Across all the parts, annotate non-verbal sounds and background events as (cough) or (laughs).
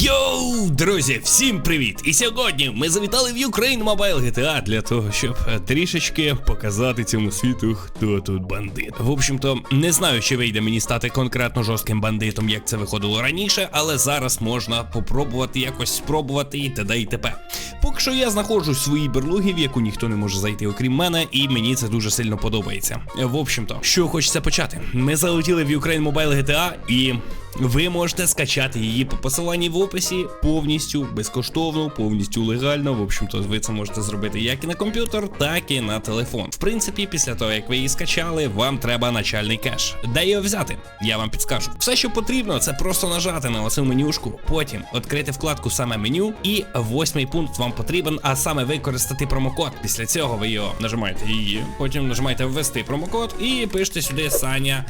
Йоу, друзі, всім привіт! І сьогодні ми завітали в Ukraine Mobile GTA для того, щоб е, трішечки показати цьому світу, хто тут бандит. В общем-то, не знаю, чи вийде мені стати конкретно жорстким бандитом, як це виходило раніше, але зараз можна попробувати якось спробувати і т.д. і т.п. Поки що я знаходжусь в своїй берлугі, в яку ніхто не може зайти, окрім мене, і мені це дуже сильно подобається. В общем-то, що хочеться почати. Ми залетіли в Ukraine Mobile GTA і. Ви можете скачати її по посиланні в описі повністю безкоштовно, повністю легально. В общем-то, ви це можете зробити як і на комп'ютер, так і на телефон. В принципі, після того як ви її скачали, вам треба начальний кеш. Де його взяти? Я вам підскажу. Все, що потрібно, це просто нажати на оцю менюшку, потім відкрити вкладку саме меню, і восьмий пункт вам потрібен, а саме використати промокод. Після цього ви його нажимаєте її, потім нажимаєте ввести промокод і пишете сюди Саня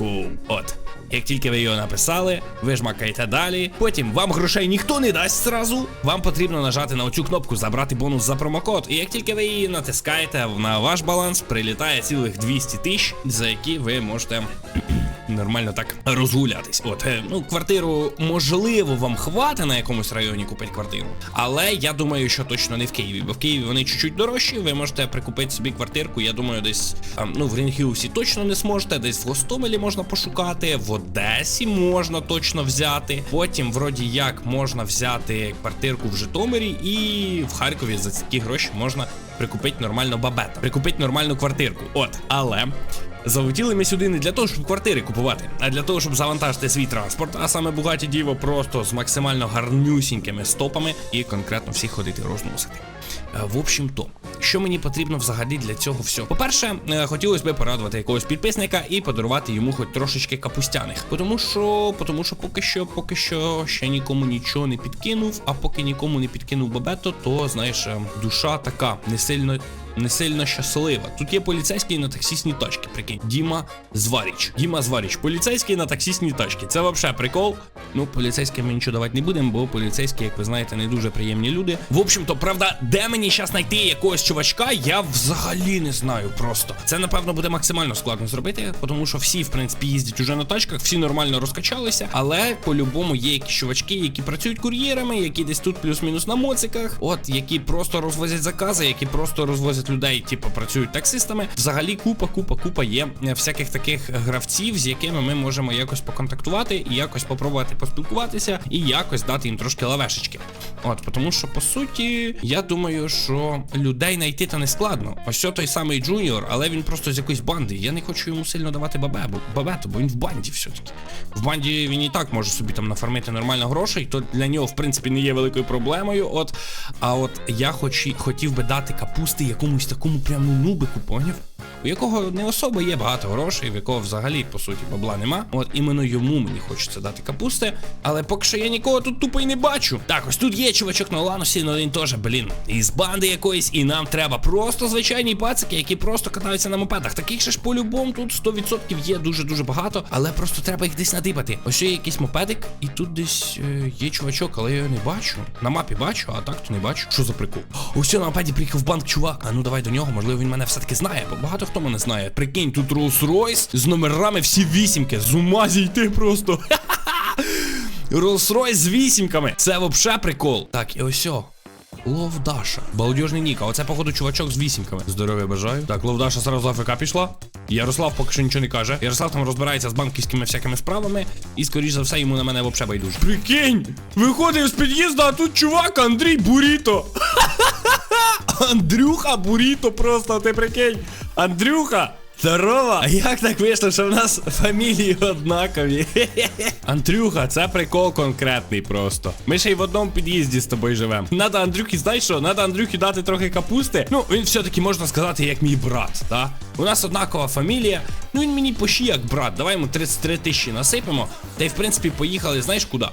Кул. От. Як тільки ви його написали, ви жмакаєте далі. Потім вам грошей ніхто не дасть зразу. Вам потрібно нажати на оцю кнопку Забрати бонус за промокод. І як тільки ви її натискаєте на ваш баланс, прилітає цілих 200 тисяч, за які ви можете. Нормально так розгулятись. От, е, ну, квартиру можливо вам хватить на якомусь районі купити квартиру. Але я думаю, що точно не в Києві, бо в Києві вони чуть-чуть дорожчі. Ви можете прикупити собі квартирку. Я думаю, десь ну в Рінгіусі точно не зможете. Десь в Гостомелі можна пошукати, в Одесі можна точно взяти. Потім, вроді як, можна взяти квартирку в Житомирі, і в Харкові за такі гроші можна прикупити нормально бабета, прикупити нормальну квартирку. От, але. Залетіли ми сюди не для того, щоб квартири купувати, а для того, щоб завантажити свій транспорт, а саме Бугаті Діво просто з максимально гарнюсінькими стопами і конкретно всіх ходити розносити. Е, В общем то, що мені потрібно взагалі для цього всього? По-перше, е, хотілося б порадувати якогось підписника і подарувати йому хоч трошечки капустяних. Тому що, тому що поки що, поки що ще нікому нічого не підкинув, а поки нікому не підкинув бабето, то знаєш, е, душа така не сильно не сильно щаслива. Тут є поліцейський на таксісній тачці, прикинь. Діма Зваріч. Діма Зваріч, поліцейський на таксісній тачці. Це взагалі прикол. Ну, поліцейським ми нічого давати не будемо, бо поліцейські, як ви знаєте, не дуже приємні люди. В общем-то, правда, де мені зараз знайти якогось чувачка, я взагалі не знаю просто. Це, напевно, буде максимально складно зробити, тому що всі, в принципі, їздять уже на тачках, всі нормально розкачалися, але по-любому є якісь чувачки, які працюють кур'єрами, які десь тут плюс-мінус на моциках, от які просто розвозять закази, які просто розвозять людей, типу, працюють таксистами. Взагалі, купа, купа, купа є е, всяких таких гравців, з якими ми можемо якось поконтактувати і якось попробувати поспілкуватися, і якось дати їм трошки лавешечки. От, тому що по суті, я думаю, що людей знайти то не складно. Ось що той самий Джуніор, але він просто з якоїсь банди. Я не хочу йому сильно давати бабебу, бабету, бо він в банді все-таки. В банді він і так може собі там нафармити нормально грошей, то для нього, в принципі, не є великою проблемою. От, а от я хоч, хотів би дати капусти якомусь такому прямо нубику, поняв? У якого не особо є багато грошей, в якого взагалі по суті бабла нема. От іменно йому мені хочеться дати капусти. Але поки що я нікого тут тупо й не бачу. Так, ось тут є чувачок на Ланусі, але він теж, блін, із банди якоїсь, і нам треба просто звичайні пацики, які просто катаються на мопедах. Таких же ж по-любому тут 100% є дуже-дуже багато, але просто треба їх десь надибати. Ось є якийсь мопедик, і тут десь е, є чувачок, але я його не бачу. На мапі бачу, а так то не бачу. Що за прикол? Ось на мопеді приїхав банк чувак. А ну давай до нього, можливо, він мене все-таки знає, бо багато хто мене знає. Прикинь, тут Rolls-Royce з номерами всі вісімки. З ума зійти просто. (laughs) Rolls-Royce з вісімками. Це вообще прикол. Так, і ось. о. Ловдаша. Балдежний нік. А оце, походу, чувачок з вісімками. Здоров'я бажаю. Так, Ловдаша зараз в АФК пішла. Ярослав поки що нічого не каже. Ярослав там розбирається з банківськими всякими справами. І, скоріш за все, йому на мене взагалі байдуже. Прикинь! Виходив з під'їзду, а тут чувак Андрій Буріто. (laughs) Андрюха Буріто просто, ти прикинь. Андрюха! Здорово! А як так вийшло, що в нас фамілії однакові? Андрюха, це прикол конкретний просто. Ми ще й в одному під'їзді з тобою живемо. Надо Андрюхі, знаєш що? Надо Андрюхі дати трохи капусти. Ну, він все-таки можна сказати, як мій брат, так? У нас однакова фамілія. Ну він мені пощі як брат. Давай йому 33 тисячі насипемо. Та й в принципі поїхали, знаєш куди?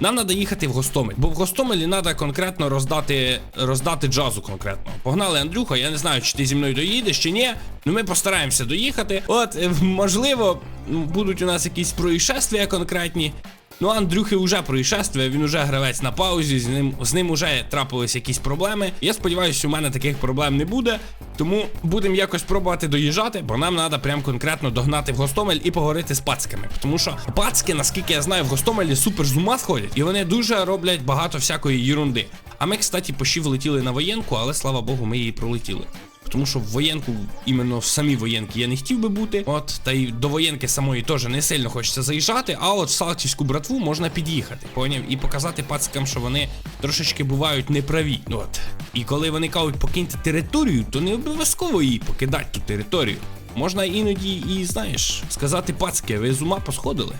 Нам треба їхати в Гостомель, бо в Гостомелі треба конкретно роздати роздати джазу конкретно. Погнали, Андрюха, я не знаю, чи ти зі мною доїдеш, чи ні. Ну ми постараємося доїхати. От, е, можливо, будуть у нас якісь происшествия конкретні. Ну, Андрюхи вже происшествие, він уже гравець на паузі, з ним з ним уже трапились якісь проблеми. Я сподіваюся, у мене таких проблем не буде. Тому будемо якось пробувати доїжджати, бо нам треба прям конкретно догнати в Гостомель і поговорити з пацками. Тому що пацки, наскільки я знаю, в Гостомелі супер з ума сходять, і вони дуже роблять багато всякої єрунди. А ми, кстати, пощі влетіли на воєнку, але слава Богу, ми її пролетіли. Тому що в воєнку, іменно в самій воєнки я не хотів би бути. От, та й до воєнки самої теж не сильно хочеться заїжджати, а от в Салтівську братву можна під'їхати, поняв? І показати пацикам, що вони трошечки бувають неправі. От. І коли вони кажуть покиньте територію, то не обов'язково її покидати ту територію. Можна іноді і, знаєш, сказати пацки, ви з ума посходили.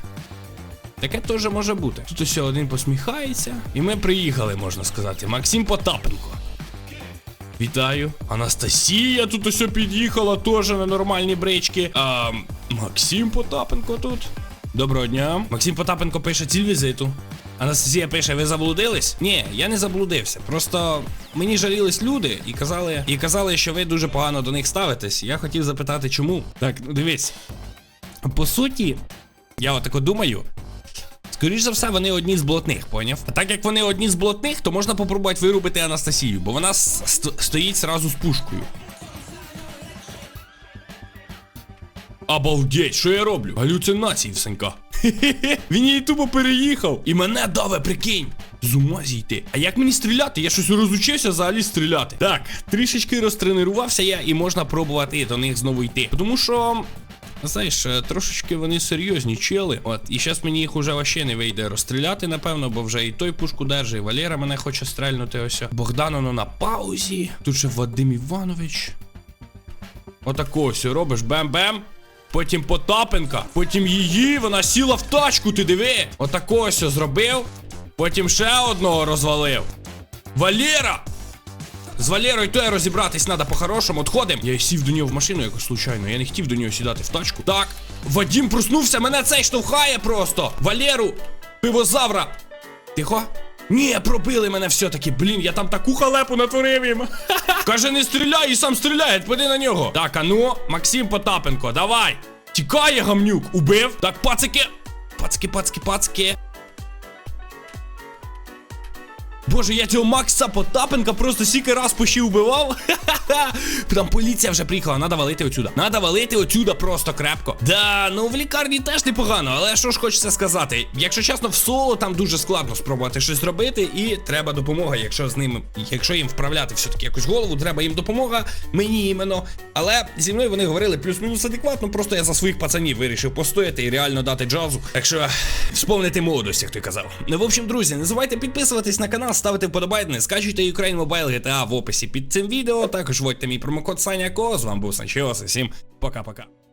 Таке теж може бути. Тут ось один посміхається, і ми приїхали, можна сказати. Максим Потапенко. Вітаю. Анастасія тут ось під'їхала теж на нормальні брички. А Максим Потапенко тут. Доброго дня. Максим Потапенко пише ціль візиту. Анастасія пише, ви заблудились? Ні, я не заблудився. Просто мені жалілись люди і казали, і казали, що ви дуже погано до них ставитесь. Я хотів запитати, чому. Так, ну дивись. По суті, я отако думаю. Скоріш за все, вони одні з блатних, поняв? А так як вони одні з блатних, то можна попробувати вирубити Анастасію, бо вона ст- стоїть зразу з пушкою. Обалдеть, що я роблю? Галюцинації в. (laughs) Він її тупо переїхав. І мене даве, прикинь. З ума зійти. А як мені стріляти? Я щось розучився взагалі стріляти. Так, трішечки розтренувався я і можна пробувати до них знову йти. Тому що. Знаєш, е, трошечки вони серйозні чели. От, і зараз мені їх уже вообще не вийде розстріляти, напевно, бо вже і той пушку держить, і Валера мене хоче стрельнути ось. Богдан воно на паузі. Тут ще Вадим Іванович. Отако ось робиш бем-бем. Потім Потапенка, потім її, вона сіла в тачку, ти диви. Отако ось зробив. Потім ще одного розвалив. Валера! З Валерою то розібратись треба по-хорошому. Отходим. Я сів до нього в машину якось случайно. Я не хотів до нього сідати в тачку. Так. Вадім проснувся, мене цей штовхає просто. Валеру! Пивозавра! Тихо. Ні, пробили мене все-таки. Блін, я там таку халепу натворив їм. (laughs) Каже, не стріляй і сам стріляє, поди на нього. Так, а ну, Максим Потапенко, давай. Тікає гамнюк, убив. Так, пацики. Пацки, пацки, пацки. Боже, я цього Макса Потапенка просто стільки раз пощі вбивав. (laughs) Там поліція вже приїхала, надо валити отсюда. Надо валити отсюда просто крепко. Да, ну в лікарні теж непогано, але що ж хочеться сказати? Якщо чесно, в соло там дуже складно спробувати щось зробити, і треба допомога, якщо з ними, якщо їм вправляти все-таки якусь голову, треба їм допомога, мені іменно. Але зі мною вони говорили плюс-мінус адекватно, просто я за своїх пацанів вирішив постояти і реально дати джазу. Так що вспомнити молодость, як той казав. Ну, в общем, друзі, не забувайте підписуватись на канал, ставити вподобайки, скачуйте Ukraine Mobile GTA в описі під цим відео. Також вводьте мій промокод Саня Ко. З вами був Санчос. Всім пока-пока.